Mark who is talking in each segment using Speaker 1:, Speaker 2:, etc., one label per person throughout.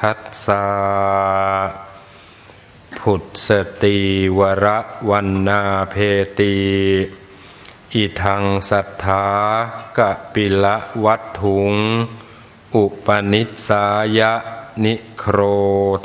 Speaker 1: สสะพุทธสติวระวันนาเพติอิทังสัทธากะปิละวัตถุง อุปนิสสายะนิโคร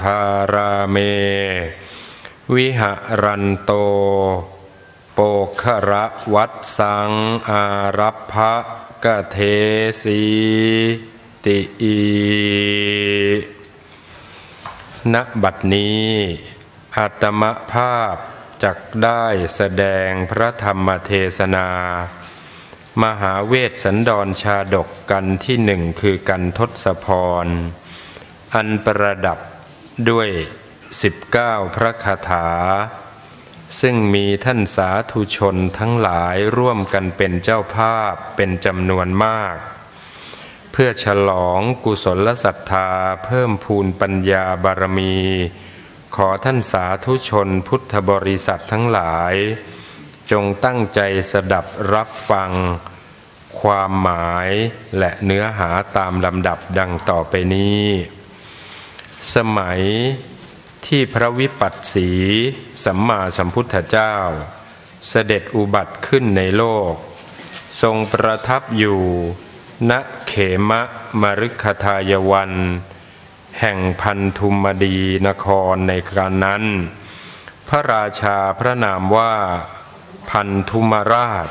Speaker 1: ธาราเม วิหรันโต โปคระวัดสังอารัพพะกะเทสีติอี ณบัดนี้อาตมภาพจักได้แสดงพระธรรมเทศนา มหาเวทสันดรชาดกกันที่หนึ่งคือกันทศพร อันประดับด้วย 19 พระคาถา ซึ่งมีท่านสาธุชนทั้งหลายร่วมกันเป็นเจ้าภาพเป็นจำนวนมาก พื่อฉลองกุศลศรัทธาเพิ่มพูนปัญญาบารมี ขอท่านสาธุชนพุทธบริษัททั้งหลาย จงตั้งใจสดับรับฟัง ความหมายและเนื้อหาตามลำดับดังต่อไปนี้ สมัยที่พระวิปัสสีสัมมาสัมพุทธเจ้า เสด็จอุบัติขึ้นในโลก ทรงประทับอยู่ ณเขมะมฤคทายวัน แห่งพันธุมดีนครในครานั้น พระราชาพระนามว่าพันธุมราช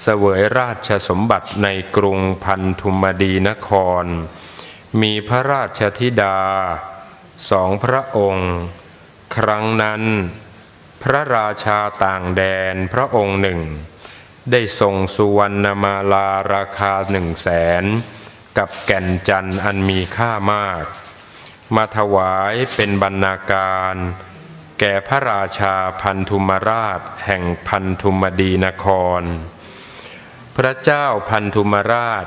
Speaker 1: เสวยราชสมบัติในกรุงพันธุมดีนคร มีพระราชธิดาสองพระองค์ ครั้งนั้น พระราชาต่างแดนพระองค์หนึ่ง ได้ส่งสุวรรณมาลาราคาหนึ่งแสนกับแก่นจันทร์อันมีค่ามาก มาถวายเป็นบรรณาการ แก่พระราชาพันธุมราชแห่งพันธุมดีนคร พระเจ้าพันธุมราช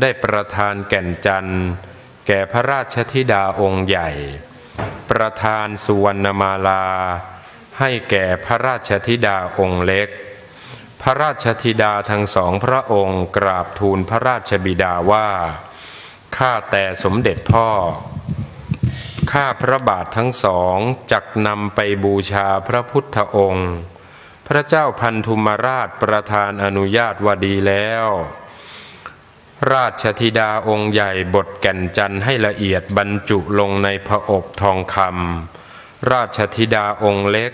Speaker 1: ได้ประทานแก่นจันทร์แก่พระราชธิดาองค์ใหญ่ ประทานสุวรรณมาลา ให้แก่พระราชธิดาองค์เล็ก ระราชธิดาทั้งสองพระองค์กราบทูลพระราชบิดาว่า ข้าแต่สมเด็จพ่อ ข้าพระบาททั้งสองจักนำไปบูชาพระพุทธองค์ พระเจ้าพันธุมราชประทานอนุญาตว่าดีแล้ว ราชธิดาองค์ใหญ่บทแก่นจันทร์ให้ละเอียดบรรจุลงในพระอบทองคำราชธิดาองค์เล็ก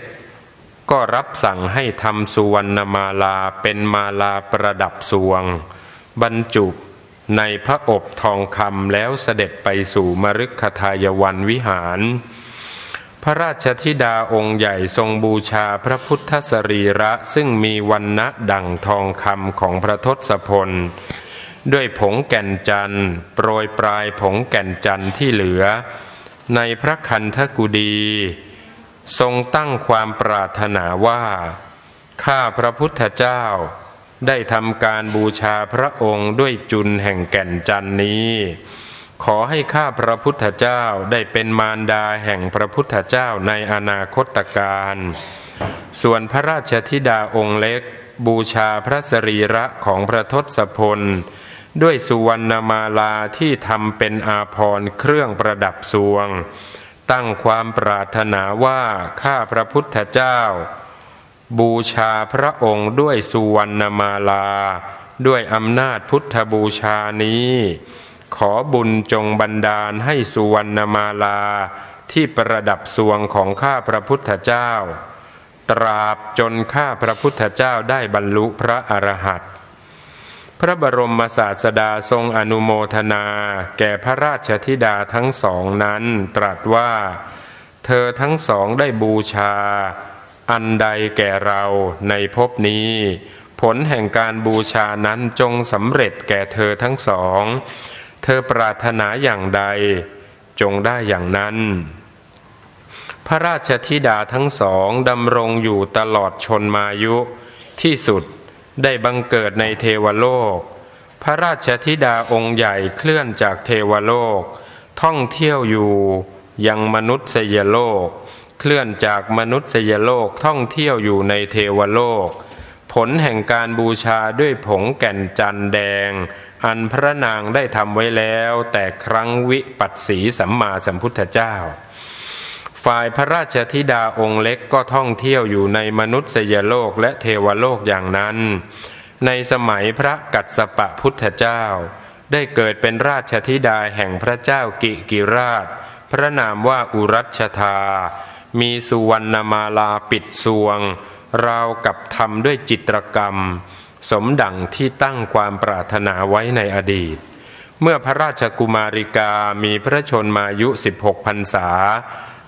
Speaker 1: ก็รับสั่งให้ทำสุวรรณมาลาเป็นมาลาประดับสวง บรรจุในพระอบทองคำแล้วเสด็จไปสู่มฤคทายวันวิหาร พระราชธิดาองค์ใหญ่ทรงบูชาพระพุทธสรีระซึ่งมีวันณะดั่งทองคำของพระทศพล ด้วยผงแก่นจันทร์โปรยปลายผงแก่นจันทร์ที่เหลือ ในพระคันธกุดี ทรงตั้งความปรารถนาว่า ข้าพระพุทธเจ้าได้ทำการบูชาพระองค์ด้วยจุนแห่งแก่นจันนี้ ขอให้ข้าพระพุทธเจ้าได้เป็นมารดาแห่งพระพุทธเจ้าในอนาคตการ ส่วนพระราชธิดาองค์เล็ก บูชาพระสรีระของพระทศพล ด้วยสุวรรณมาลาที่ทำเป็นอาภรณ์เครื่องประดับสวง ตั้งความปรารถนาว่าข้าพระพุทธเจ้า บูชาพระองค์ด้วยสุวรรณมาลา ด้วยอำนาจพุทธบูชานี้ ขอบุญจงบันดาลให้สุวรรณมาลา ที่ประดับสวงของข้าพระพุทธเจ้า ตราบจนข้าพระพุทธเจ้าได้บรรลุพระอรหันต พระบรมศาสดาทรงอนุโมทนา แก่พระราชธิดาทั้งสองนั้นตรัสว่า เธอทั้งสองได้บูชา อันใดแก่เราในภพนี้ ผลแห่งการบูชานั้นจงสำเร็จแก่เธอทั้งสอง เธอปรารถนาอย่างใด จงได้อย่างนั้น พระราชธิดาทั้งสองดำรงอยู่ตลอดชนมายุที่สุด ได้บังเกิดในเทวโลก พระราชธิดาองค์ใหญ่เคลื่อนจากเทวโลก ท่องเที่ยวอยู่ยังมนุษยโลก เคลื่อนจากมนุษยโลกท่องเที่ยวอยู่ในเทวโลก ผลแห่งการบูชาด้วยผงแก่นจันแดง อันพระนางได้ทำไว้แล้วแต่ครั้งวิปัสสีสัมมาสัมพุทธเจ้า ฝ่ายพระราชธิดาองค์เล็กก็ท่องเที่ยวอยู่ในมนุษยโลกและเทวโลกอย่างนั้น ในสมัยพระกัสสปะพุทธเจ้า ได้เกิดเป็นราชธิดาแห่งพระเจ้ากิกิราช พระนามว่าอุรัชธา มีสุวรรณมาลาปิดสวง ราวกับทำด้วยจิตรกรรม สมดังที่ตั้งความปรารถนาไว้ในอดีต เมื่อพระราชกุมาริกามีพระชนมายุ 16พรรษา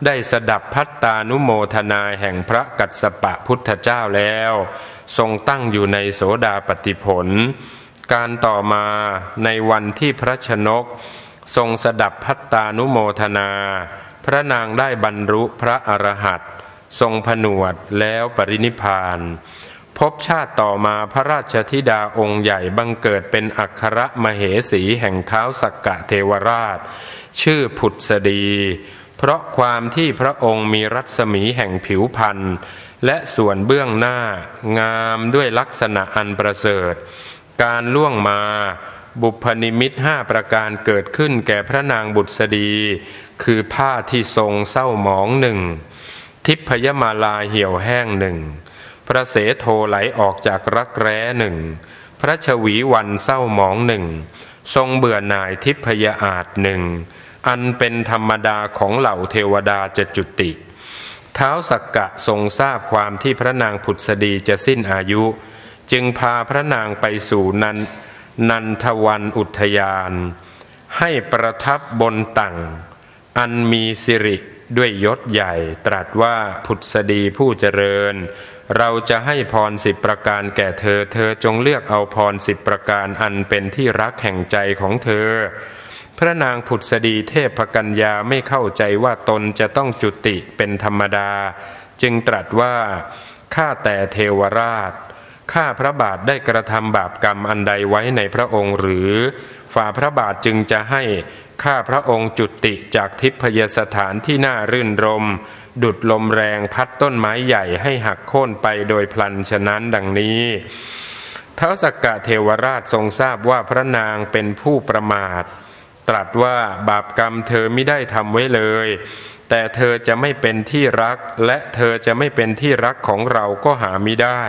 Speaker 1: ได้สดับพัตตานุโมทนาแห่งพระกัสสปะพุทธเจ้าแล้ว ทรงตั้งอยู่ในโสดาปฏิผล การต่อมาในวันที่พระชนก ทรงสดับพัตตานุโมทนา พระนางได้บรรลุพระอรหันต์ทรงผนวดแล้วปรินิพพานพบชาติต่อมาพระราชธิดาองค์ใหญ่บังเกิดเป็นอัครมเหสีแห่งเท้าสักกะเทวราช ชื่อผุดสดี เพราะความที่พระองค์มีรัศมีแห่งผิวพันธ์และส่วนเบื้องหน้างามด้วยลักษณะอันประเสริฐ การล่วงมาบุพนิมิตห้าประการเกิดขึ้นแก่พระนางบุษดี คือผ้าที่ทรงเศร้าหมองหนึ่ง ทิพยมาลาเหี่ยวแห้งหนึ่ง พระเสโทไหลออกจากรักแร้หนึ่ง พระชวีวันเศร้าหมองหนึ่ง ทรงเบื่อหน่ายทิพยอาจหนึ่ง อันเป็นธรรมดาของเหล่าเทวดาจะจุติ เท้าสักกะทรงทราบความที่พระนางผุดสดีจะสิ้นอายุ จึงพาพระนางไปสู่นันนันทวันอุทยาน ให้ประทับบนตังอันมีสิริด้วยยศใหญ่ตรัสว่าผุดสดีผู้เจริญ เราจะให้พรสิบประการแก่เธอ เธอจงเลือกเอาพรสิบประการอันเป็นที่รักแห่งใจของเธอ พระนางผุดสดีเทพกัญญาไม่เข้าใจว่าตนจะต้องจุติเป็นธรรมดา จึงตรัสว่าข้าแต่เทวราชข้าพระบาทได้กระทำบาปกรรมอันใดไว้ในพระองค์หรือ ฝ่าพระบาทจึงจะให้ข้าพระองค์จุติจากทิพยสถานที่น่ารื่นรม ดุดลมแรงพัดต้นไม้ใหญ่ให้หักโค่นไปโดยพลันฉะนั้นดังนี้เท้าสักกะเทวราชทรงทราบว่าพระนางเป็นผู้ประมาท ตรัสว่าบาปกรรมเธอไม่ได้ทำไว้เลย แต่เธอจะไม่เป็นที่รัก และเธอจะไม่เป็นที่รักของเราก็หาไม่ได้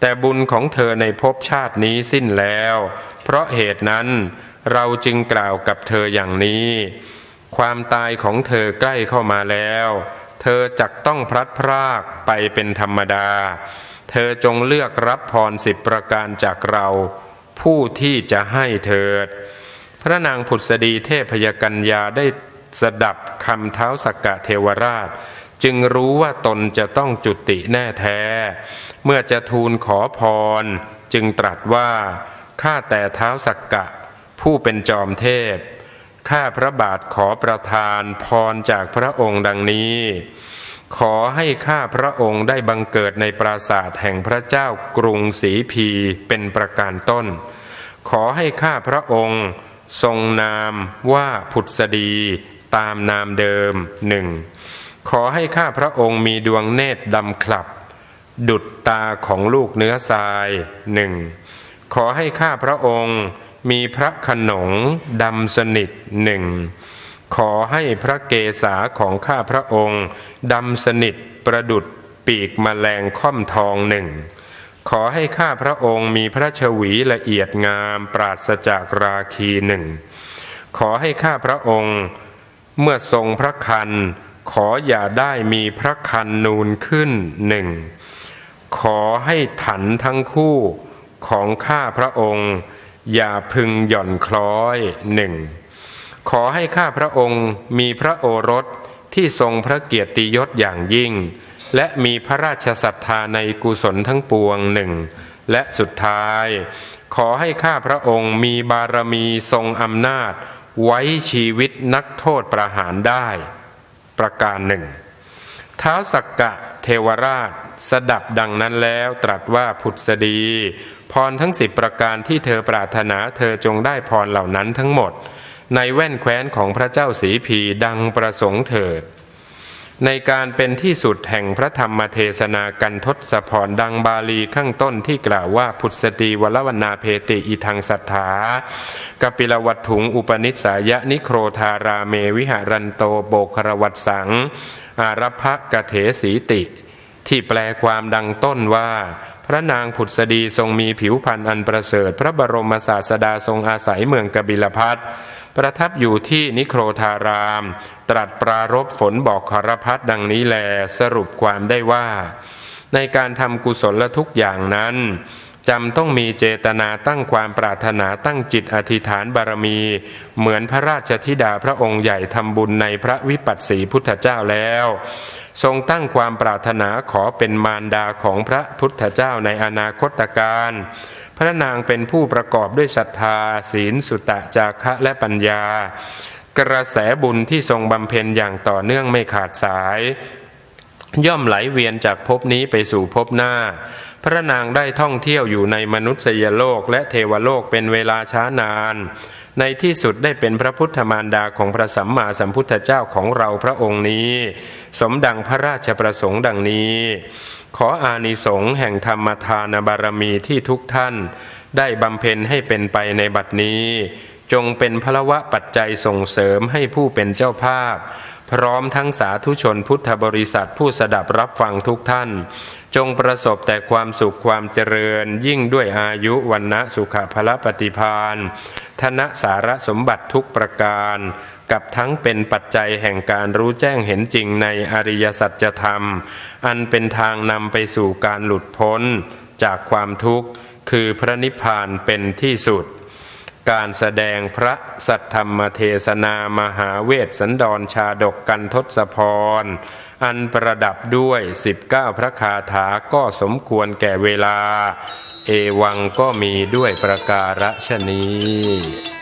Speaker 1: แต่บุญของเธอในภพชาตินี้สิ้นแล้ว เพราะเหตุนั้นเราจึงกล่าวกับเธออย่างนี้ ความตายของเธอใกล้เข้ามาแล้ว เธอจักต้องพลัดพรากไปเป็นธรรมดา เธอจงเลือกรับพรสิบประการจากเรา ผู้ที่จะให้เถิด พระนางผุดสดีเทพยกัญญาได้สดับคำเท้าสักกะเทวราช จึงรู้ว่าตนจะต้องจุติแน่แท้ เมื่อจะทูลขอพร จึงตรัสว่าข้าแต่เท้าสักกะ ผู้เป็นจอมเทพข้าพระบาทขอประทานพรจากพระองค์ดังนี้ ขอให้ข้าพระองค์ได้บังเกิดในปราสาทแห่งพระเจ้ากรุงศรีพีเป็นประการต้น ขอให้ข้าพระองค์ ทรงนามว่าผุดสดีตามนามเดิมหนึ่งขอให้ข้าพระองค์มีดวงเนตรดำคลับ ดุดตาของลูกเนื้อทรายหนึ่งขอให้ข้าพระองค์มีพระขนงดำสนิทหนึ่งขอให้พระเกศาของข้าพระองค์ดำสนิทประดุดปีกมแมลงค่อมทองหนึ่ง ขอให้ข้าพระองค์มีพระชวีละเอียดงามปราศจากราคีหนึ่ง ขอให้ข้าพระองค์ เมื่อทรงพระคัน ขออย่าได้มีพระคันนูนขึ้นหนึ่ง ขอให้ถันทั้งคู่ของข้าพระองค์ อย่าพึงหย่อนคล้อยหนึ่ง ขอให้ข้าพระองค์มีพระโอรสที่ทรงพระเกียรติยศอย่างยิ่ง และมีพระราชศรัทธาในกุศลทั้งปวงหนึ่งและสุดท้าย ขอให้ข้าพระองค์มีบารมีทรงอำนาจ ไว้ชีวิตนักโทษประหารได้ ประการหนึ่งท้าวสักกะเทวราช สดับดังนั้นแล้วตรัสว่าผุดสดี พรทั้งสิบประการที่เธอปรารถนาเธอจงได้พรเหล่านั้นทั้งหมด ในแว่นแคว้นของพระเจ้าสีพีดังประสงค์เถิด ในการเป็นที่สุดแห่งพระธรรมเทศนากันทศพรดังบาลีข้างต้นที่กล่าวว่าพุทธสตรีวรวนาเพติอีทังสัทธากปิลวัตถุงอุปนิสายะนิโครธาราเมวิหารันโตโบครวัตสัง อารพะกะเถสีติ ที่แปลความดังต้นว่าพระนางผุดสดีทรงมีผิวพรรณอันประเสริฐ พระบรมศาสดาทรงอาศัยเมืองกบิลพัท ประทับอยู่ที่นิโครธาราม ตรัสปรารบฝนบอกคารพัดดังนี้แลสรุปความได้ว่า ในการทำกุศลละทุกอย่างนั้นจำต้องมีเจตนาตั้งความปรารถนาตั้งจิตอธิษฐานบารมี เหมือนพระราชธิดาพระองค์ใหญ่ทำบุญในพระวิปัสสีพุทธเจ้าแล้ว ทรงตั้งความปรารถนาขอเป็นมารดาของพระพุทธเจ้าในอนาคตการ พระนางเป็นผู้ประกอบด้วยศรัทธา ศีลสุตะจาคะและปัญญา กระแสบุญที่ทรงบำเพ็ญอย่างต่อเนื่องไม่ขาดสาย ย่อมไหลเวียนจากภพนี้ไปสู่ภพหน้า พระนางได้ท่องเที่ยวอยู่ในมนุษยโลกและเทวโลกเป็นเวลาช้านาน ในที่สุดได้เป็นพระพุทธมารดาของพระสัมมาสัมพุทธเจ้าของเราพระองค์นี้ สมดังพระราชประสงค์ดังนี้ ขออานิสงส์แห่งธรรมทานบารมีที่ทุกท่าน ได้บำเพ็ญให้เป็นไปในบัดนี้ จงเป็นพลวะปัจจัยส่งเสริมให้ผู้เป็นเจ้าภาพ พร้อมทั้งสาธุชนพุทธบริษัทผู้สดับรับฟังทุกท่าน จงประสบแต่ความสุขความเจริญ ยิ่งด้วยอายุวันนะสุขภละปฏิพานธนสารสมบัติทุกประการ กับทั้งเป็นปัจจัยแห่งการรู้แจ้งเห็นจริงในอริยสัจธรรม อันเป็นทางนำไปสู่การหลุดพ้นจากความทุกข์ คือพระนิพพานเป็นที่สุด การแสดงพระสัทธรรมเทศนามหาเวสสันดรชาดกกันทศพร อันประดับด้วย 19 พระคาถาก็สมควรแก่เวลา เอวังก็มีด้วยประการฉนี้